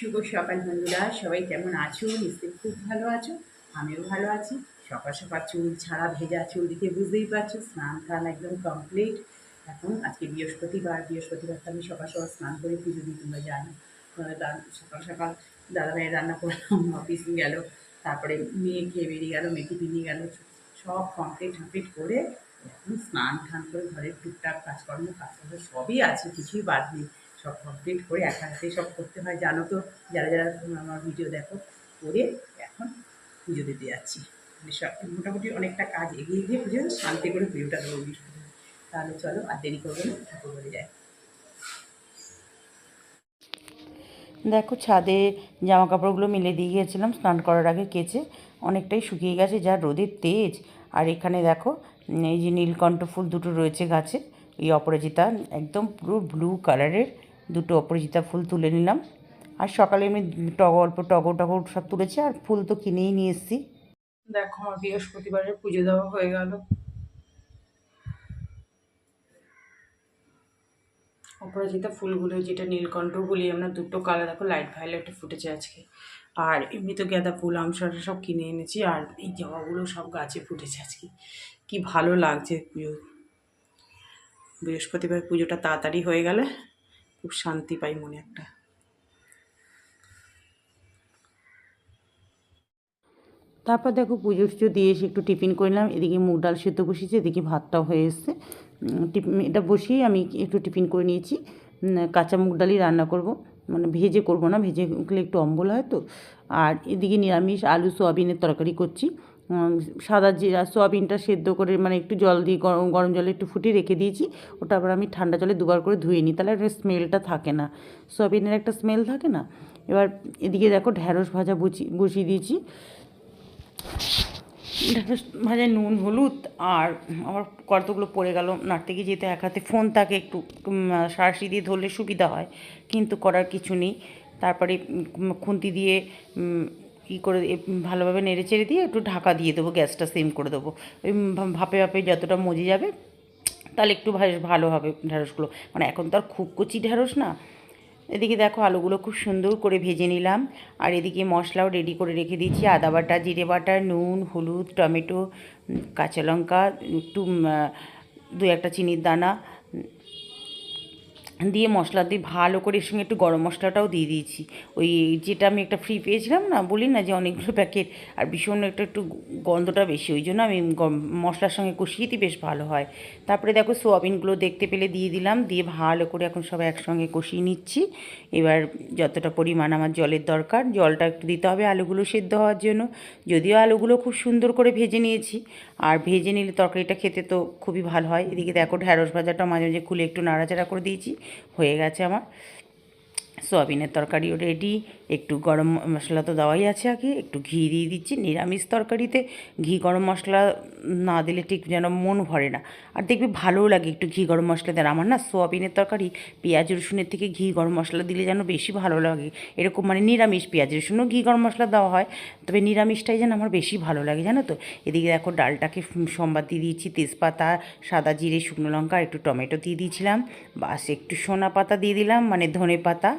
শুভ সকাল বন্ধুরা, সবাই কেমন আছো? নিশ্চয়ই খুব ভালো আছো, আমিও ভালো আছি। সকাল সকাল চুল ছাড়া ভেজা চুল দিকে বুঝতেই পারছ, স্নান টান একদম কমপ্লিট এখন আজকে বৃহস্পতিবার বৃহস্পতিবারটা আমি সকাল সকাল স্নান করে পুজো দিই, তোমরা জানো। সকাল সকাল দাদা দাদাভাইয়ের রান্না করলাম অফিস গেল, তারপরে মেয়ে খেয়ে বেরিয়ে গেল, মেয়েকে নিয়ে গেল, সব কমপ্লিট টমপ্লিট করে এখন স্নান টান করে ঘরের টুকটাক কাজকর্ম কাজকর্ম সবই আছে, কিছুই বাদ নেই। সব কমপ্লিট করে একা হাতে সব করতে হয়। জানো তো, যারা যারা আমার ভিডিও দেখো, করে এখন পুজো দিতে যাচ্ছি। মানে সব মোটামুটি অনেকটা কাজ এগিয়ে গিয়ে পুজো শান্তি করে পুজোটা দেবো তাহলে চলো, আর দেরি করব না, ঠাকুর ঘরে যায় দেখো, ছাদে জামা কাপড়গুলো মিলে দিয়ে গিয়েছিলাম, স্নান করার আগে কেচে। অনেকটাই শুকিয়ে গেছে, যা রোদের তেজ। আর এখানে দেখো, এই যে নীলকণ্ঠ ফুল দুটো রয়েছে গাছে, এই অপরাজিতা একদম পুরো ব্লু কালারের দুটো অপরাজিতা ফুল তুলে নিলাম। আর সকালে আমি টগর অল্প টগর টগর সব তুলেছি, আর ফুল তো কিনেই নিয়ে এসেছি। দেখো, আমার বৃহস্পতিবারের পুজো দেওয়া হয়ে গেল। অপরাজিতা ফুলগুলো যেটা নীলকণ্ঠ বলি আমরা দুটো কালার, দেখো, লাইট ভায়োলেটে ফুটেছে আজকে। আর এমনি তো গাঁদা ফুল আমসার সব কিনে এনেছি, আর এই জবাগুলো সব গাছে ফুটেছে আজকে। কি ভালো লাগছে পুজো। বৃহস্পতিবার পুজোটা তাড়াতাড়ি হয়ে গেলে খুব শান্তি পাই মনে একটা। তারপর দেখো পুজো টুজো দিয়ে এসে একটু টিফিন করলাম এদিকে মুগ ডাল সেদ্ধ বসিয়েছি, এদিকে ভাতটাও হয়ে এসছে। টিফিন এটা বসিয়ে আমি একটু টিফিন করে নিয়েছি। কাঁচা মুগ ডালই রান্না করব। মানে ভেজে করব না, ভেজে করলে একটু অম্বল হয় তো। আর এদিকে নিরামিষ আলু, সোয়াবিনের তরকারি করছি। সাদা জিরা সোয়াবিনটা সেদ্ধ করে মানে একটু জল দিয়ে গরম গরম জলে একটু ফুটিয়ে রেখে দিয়েছি। ওটা আবার আমি ঠান্ডা জলে দুবার করে ধুয়ে নিই। তাহলে স্মেলটা থাকে না। সোয়াবিনের একটা স্মেল থাকে না? এবার এদিকে দেখো ঢ্যাঁড়স ভাজা বুচি, বসিয়ে দিয়েছি। ঢ্যাঁড়স ভাজায় নুন, হলুদ আর আমার কতগুলো পড়ে গেল। নাড়তে গিয়ে যেতে এক হাতে ফোন থাকে একটু সারসি দিয়ে ধরলে সুবিধা হয়। কিন্তু করার কিছু নেই। তারপরে খুন্তি দিয়ে কী করে ভালোভাবে নেড়ে চেড়ে দিয়ে একটু ঢাকা দিয়ে দেবো, গ্যাসটা সেম করে দেবো। ওই ভাপে ভাপে যতটা মজে যাবে, তাহলে একটু বেশ ভালো হবে ঢ্যাঁড়সগুলো মানে এখন তো আর খুব কচি ঢ্যাঁড়স না। এদিকে দেখো আলুগুলো খুব সুন্দর করে ভেজে নিলাম। আর এদিকে মশলাও রেডি করে রেখে দিয়েছি। আদা বাটা, জিরে বাটা, নুন, হলুদ, টমেটো কাঁচা লঙ্কা, একটু দু একটা চিনির দানা দিয়ে মশলা দিয়ে ভালো করে এর সঙ্গে একটু গরম মশলাটাও দিয়ে দিয়েছি। ওই যেটা আমি একটা ফ্রি পেয়েছিলাম না, বলি না যে অনেকগুলো প্যাকেট আর ভীষণ একটা একটু গন্ধটা বেশি, ওই জন্য আমি মশলার সঙ্গে কষিয়ে দিই, বেশ ভালো হয়। তারপরে দেখো সোয়াবিনগুলো দেখতে পেলে দিয়ে দিলাম, দিয়ে ভালো করে এখন সব একসঙ্গে কষিয়ে নিচ্ছি। এবার যতটা পরিমাণ আমার জলের দরকার, জলটা একটু দিতে হবে আলুগুলো সেদ্ধ হওয়ার জন্য। যদিও আলুগুলো খুব সুন্দর করে ভেজে নিয়েছি, আর ভেজে নিলে তরকারিটা খেতে তো খুবই ভালো হয়। এদিকে দেখো ঢ্যাঁড়স ভাজাটা মাঝে মাঝে খুলে একটু নাড়াচাড়া করে দিয়েছি। হয়ে গেছে আমার। সোয়াবিনের তরকারিও রেডি একটু গরম মশলা তো দেওয়াই আছে আগে, একটু ঘি দিয়ে দিচ্ছি, নিরামিষ তরকারিতে ঘি গরম মশলা না দিলে ঠিক যেন মন ভরে না। আর দেখবি ভালোও লাগে একটু ঘি গরম মশলা দেন আমার না সোয়াবিনের তরকারি পেঁয়াজ, রসুনের থেকে ঘি গরম মশলা দিলে যেন বেশি ভালো লাগে। এরকম মানে নিরামিষ পেঁয়াজ, রসুনও ঘি গরম মশলা দেওয়া হয়, তবে নিরামিষটাই যেন আমার বেশি ভালো লাগে, জানো তো? এদিকে দেখো ডালটাকে সম্বাদ দিয়ে দিয়েছি, তেজপাতা, সাদা জিরে, শুকনো লঙ্কা একটু টমেটো দিয়ে দিয়েছিলাম। বাস একটু সোনা পাতা দিয়ে দিলাম মানে ধনে পাতা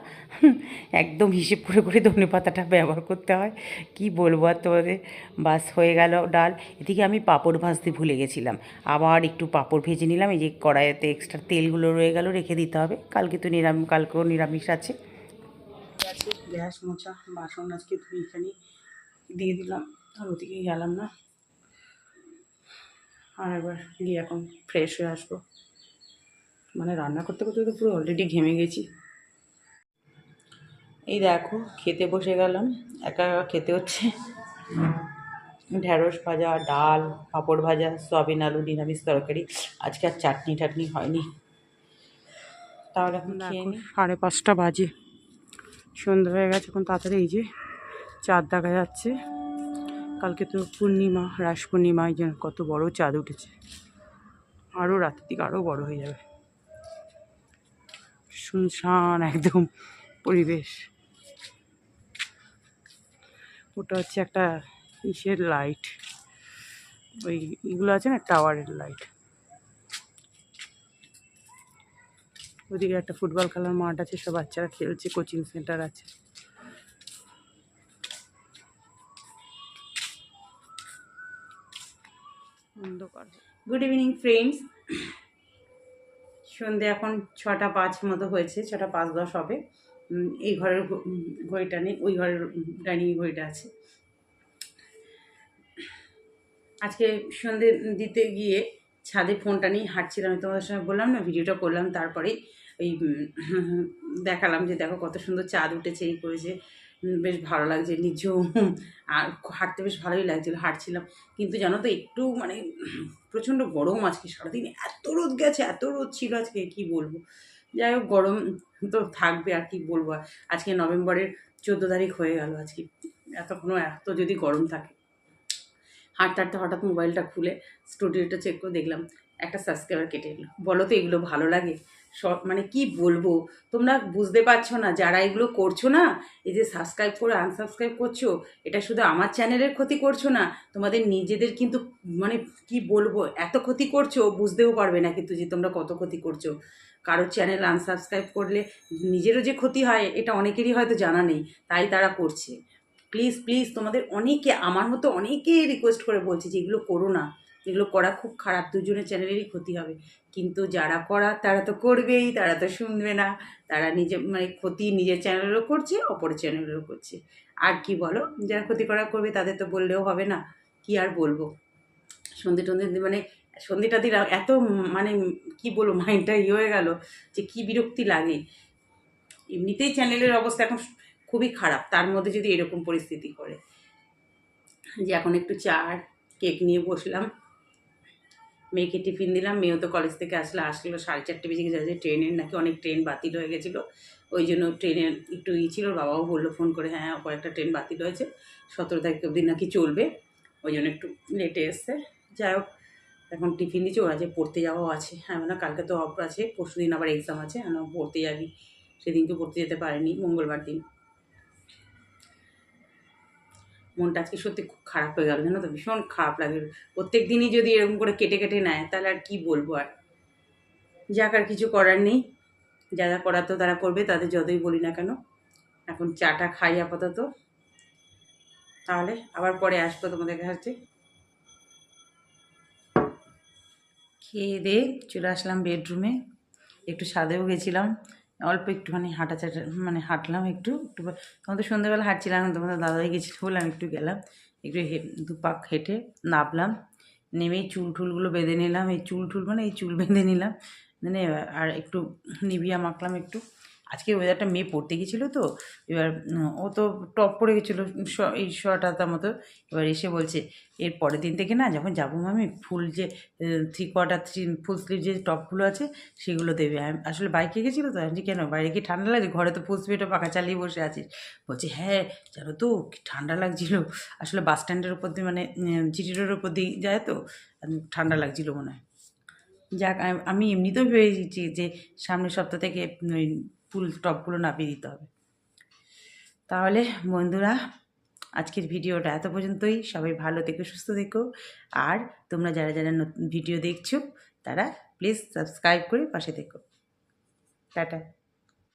একদম হিসেব করে করে ধনে পাতাটা ব্যবহার করতে হয়। কি বলব আর তোমাদের? বাস হয়ে গেল ডাল। এদিকে আমি পাঁপড় ভাজতে ভুলে গেছিলাম। আবার একটু পাঁপড় ভেজে নিলাম। এই যে কড়াইতে এক্সট্রা তেলগুলো রয়ে গেল, রেখে দিতে হবে। কালকে তো নিরামিষ কালকেও নিরামিষ আছে। গ্যাস, মোছা, বাসন আজকে ধুই এখানে দিয়ে দিলাম। আর ওদিকে গেলাম না। আর একবার গিয়ে এখন ফ্রেশ হয়ে আসব। মানে রান্না করতে করতে তো পুরো অলরেডি ঘেমে গেছি। এই দেখো খেতে বসে গেলাম একা একা খেতে হচ্ছে। ঢ্যাঁড়স ভাজা ডাল পাঁপড় ভাজা সয়াবিন আলু নিরামিষ তরকারি। আজকে আর চাটনি টাটনি হয়নি। তাহলে এখন খেয়ে নিই সাড়ে পাঁচটা বাজে। সন্ধ্যা হয়ে গেছে এখন তাড়াতাড়ি এই যে চাঁদ দেখা যাচ্ছে। কালকে তো পূর্ণিমা রাস পূর্ণিমা এই জন্য কত বড় চাঁদ উঠেছে। আরও রাতের দিকে আরও বড় হয়ে যাবে। শুনশান একদম পরিবেশ। ওটা হচ্ছে একটা ইসের লাইট। ওই এগুলো আছে না, টাওয়ারের লাইট। ওদিকে একটা ফুটবল খেলার মাঠ আছে, সব বাচ্চারা খেলছে, কোচিং সেন্টার আছে। গুড ইভিনিং ফ্রেন্ডস সন্ধে এখন ছটা পাঁচ মতো হয়েছে, ছটা পাঁচ দশ হবে। এই ঘরের ঘড়িটা নেই, ওই ঘরের ডাইনিং ঘড়িটা আছে। আজকে সন্ধে দিতে গিয়ে ছাদে ফোনটা নিয়ে হাঁটছিলাম তোমাদের সঙ্গে বললাম না, ভিডিওটা করলাম, তারপরেই ওই দেখালাম যে দেখো কত সুন্দর চাঁদ উঠেছে, এই করেছে বেশ ভালো লাগছে, নিঝুম, আর হাঁটতে বেশ ভালোই লাগছিল, হাঁটছিলাম। কিন্তু জানো তো, একটু মানে প্রচণ্ড গরম আজকে, সারাদিন এত রোদ গেছে, এত রোদ ছিল আজকে, কি বলব? যাই হোক, গরম তো থাকবে আর কি বলব। আজকে নভেম্বরের চোদ্দ তারিখ হয়ে গেল আজকে। এতক্ষণও এত যদি গরম থাকে। হাঁটতে হাঁটতে হঠাৎ মোবাইলটা খুলে স্টুডিওটা চেক করে দেখলাম, একটা সাবস্ক্রাইবার কেটে গেলো বলো তো এগুলো ভালো লাগে? সব মানে কি বলব? তোমরা বুঝতে পারছ না, যারা এগুলো করছ না, এই যে সাবস্ক্রাইব করে আনসাবস্ক্রাইব করছ, এটা শুধু আমার চ্যানেলের ক্ষতি করছ না, তোমাদের নিজেদের কিন্তু মানে কি বলব? এত ক্ষতি করছ, বুঝতেও পারবে না কিন্তু যে তোমরা কত ক্ষতি করছ। কারোর চ্যানেল আনসাবস্ক্রাইব করলে নিজেরও যে ক্ষতি হয়, এটা অনেকেরই হয়তো জানা নেই, তাই তারা করছে। প্লিজ প্লিজ তোমাদের অনেকে, আমার মতো অনেকে রিকোয়েস্ট করে বলছে যে, এগুলো করো না, এগুলো করা খুব খারাপ, দুজনের চ্যানেলেরই ক্ষতি হবে। কিন্তু যারা করা, তারা তো করবেই, তারা তো শুনবে না, তারা নিজে মানে ক্ষতি নিজের চ্যানেলেরও করছে, অপরের চ্যানেলেরও করছে। আর কি বলো, যারা ক্ষতি করা করবে, তাদের তো বললেও হবে না, কি আর বলব? সন্ধে টন্ধে মানে সন্ধেটা দিলাম এত মানে কি বলব মাইন্ডটা ইয়ে হয়ে গেল যে কি বিরক্তি লাগে। এমনিতেই চ্যানেলের অবস্থা এখন খুবই খারাপ, তার মধ্যে যদি এরকম পরিস্থিতি করে। যে এখন একটু চা কেক নিয়ে বসলাম, মেয়েকে টিফিন দিলাম, মেয়েও তো কলেজ থেকে আসলে, আসলো সাড়ে চারটে বেজে গেছে ট্রেনের নাকি অনেক ট্রেন বাতিল হয়ে গেছিল। ওই জন্য ট্রেনের একটু ই ছিল, বাবাও বলল ফোন করে হ্যাঁ কয়েকটা ট্রেন বাতিল হয়েছে, সতেরো তারিখ অবধি নাকি চলবে। ওই জন্য একটু লেটে এসছে। যাই হোক এখন টিফিন দিচ্ছে ওরা যে পড়তে যাওয়াও আছে। হ্যাঁ না কালকে তো অফ আছে পরশু দিন আবার এক্সাম আছে না, পড়তে যাবি। সেদিনকে পড়তে যেতে পারেনি মঙ্গলবার দিন। মনটা আজকে সত্যি খুব খারাপ হয়ে গেল জানো তো? ভীষণ খারাপ লাগে। প্রত্যেক দিনই যদি এরকম করে কেটে কেটে নেয় তাহলে আর কি বলব আর? যাক আর কিছু করার নেই। যারা করার তো তারা করবে তাদের যতই বলি না কেন। এখন চাটা খাই আপাতত। তাহলে আবার পরে আসব তোমাদের কাছে। খেয়ে দিয়ে চলে আসলাম বেডরুমে একটু সাদেও গেছিলাম, অল্প একটুখানি হাঁটা চাটা মানে হাঁটলাম একটু একটু তখন তো সন্ধ্যেবেলা হাঁটছিলাম তোমাদের দাদাই গেছিল বললাম একটু গেলাম, একটু হে দু পাক হেঁটে নামলাম নেমে চুল ঠুলগুলো বেঁধে নিলাম, এই চুল ঠুল মানে এই চুল বেঁধে নিলাম মানে আর একটু নিবিয়া মাখলাম একটু আজকে ওয়েদারটা মেয়ে পড়তে গেছিল তো, এবার ও তো টপ পরে গেছিল এই শর্টাতার মতো, এবার এসে বলছে, এর পরের দিন থেকে না, যখন যাব মামি, ফুল যে three quarter three full sleeve যে টপগুলো আছে, সেগুলো দেবে। আমি আসলে বাইকে গেছিল তো, আমি কেন, বাইরে কি ঠান্ডা লাগে ঘরে তো ফুল স্পিডে পাখা চালিয়ে বসে আছিস। বলছে হ্যাঁ জানো তো ঠান্ডা লাগছিল। আসলে বাস স্ট্যান্ডের উপর দিয়ে মানে জিটি রোডের উপর দিয়ে যায় তো ঠান্ডা লাগছিল মনে হয়। যাক, আমি- আমি এমনিতেও ভেবেছি যে, সামনের সপ্তাহ থেকে ওই ফুল টপগুলো নাপিয়ে দিতে হবে। তাহলে বন্ধুরা, আজকের ভিডিওটা এত পর্যন্তই। সবাই ভালো থেকো, সুস্থ থেকো। আর তোমরা যারা যারা নতুন ভিডিও দেখছ, তারা প্লিজ সাবস্ক্রাইব করে পাশে থেকো। টাটা।